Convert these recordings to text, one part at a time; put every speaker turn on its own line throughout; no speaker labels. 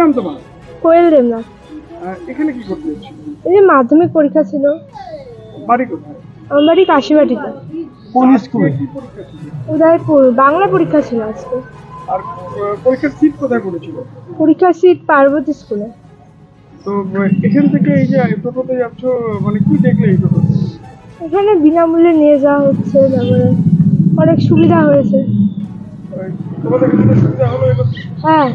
নাম তোমার?
কোয়েল দেবনাথ।
এখানে কি করতে
এই যে মাধ্যমিক পরীক্ষা ছিল।
বাড়ি কোথায়?
আমার বাড়ি কাশিবাটিতে।
কোন স্কুলে?
উদয়পুর। বাংলা পরীক্ষা ছিল আজকে।
আর পরীক্ষার সিট কোথায় পড়েছিল?
পরীক্ষার সিট পার্বতী স্কুলে।
তো এখান থেকে এই যে টোটোতে যাচ্ছ মানে কি দেখলে টোটোতে?
এখানে বিনামূল্যে নিয়ে যাওয়া হচ্ছে তারপরে অনেক সুবিধা হয়েছে।
তোমাদের সুবিধা হলো
হ্যাঁ।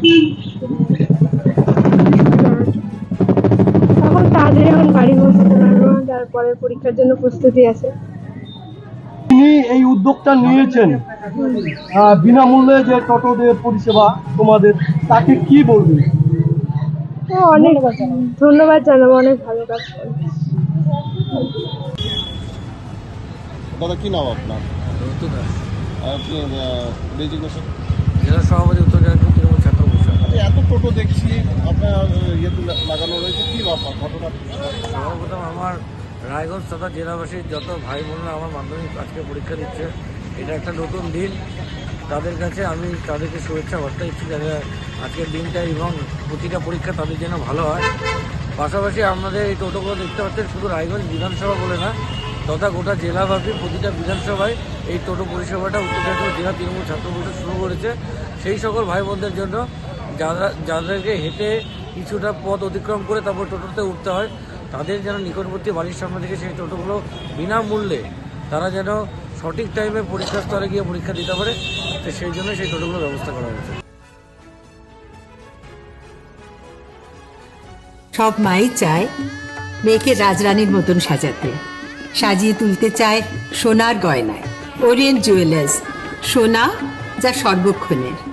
এখন এখন বাড়ি পৌঁছতে পারব তারপরে পরীক্ষার জন্য প্রস্তুতি আছে।
তিনি এই উদ্যোগটা নিয়েছেন বিনামূল্যে যে টোটোদের পরিষেবা তোমাদের তাকে কি বলবে
অনেক ধন্যবাদ জানাব অনেক ভালো কাজ
দাদা কি নাম আপনার? আপনি রেজিগনেশন
জেলা সভাপতি উত্তর দিনাজপুর তৃণমূল ছাত্র পরিষদ
এত টোটো দেখছি আপনার ইয়েতে লাগানো রয়েছে।
সর্বপ্রথম আমার রায়গঞ্জ তথা জেলাবাসীর যত ভাই বোনরা আমার মাধ্যমিক আজকে পরীক্ষা দিচ্ছে, এটা একটা নতুন দিন। তাদের কাছে আমি তাদেরকে শুভেচ্ছা বার্তা দিচ্ছি যাতে আজকের দিনটা এবং প্রতিটা পরীক্ষা তাদের জন্য ভালো হয়। পাশাপাশি আমাদের এই টোটোগুলো দেখতে পাচ্ছেন, শুধু রায়গঞ্জ বিধানসভা বলে না, তথা গোটা জেলাব্যাপী প্রতিটা বিধানসভায় এই টোটো পরিষেবাটা উত্তর জেলা তৃণমূল ছাত্র পরিষদ শুরু করেছে। সেই সকল ভাই বোনদের জন্য যারা যাদেরকে হেঁটে কিছুটা পথ অতিক্রম করে তারপর টোটোতে উঠতে হয়। তাদের যেন নিকটবর্তী বাড়ির সামনে থেকে সেই টোটোগুলো বিনামূল্যে তারা যেন সঠিক টাইমে পরীক্ষা স্তরে গিয়ে পরীক্ষা দিতে পারে, তো সেই জন্য সেই টোটোগুলো ব্যবস্থা করা হয়েছে।
সব মাই চায় মেয়েকে রাজরানীর মতন সাজাতে। সাজিয়ে তুলতে চায় সোনার গয়নায়। ওরিয়েন্ট জুয়েলার্স, সোনা যা সর্বক্ষণের।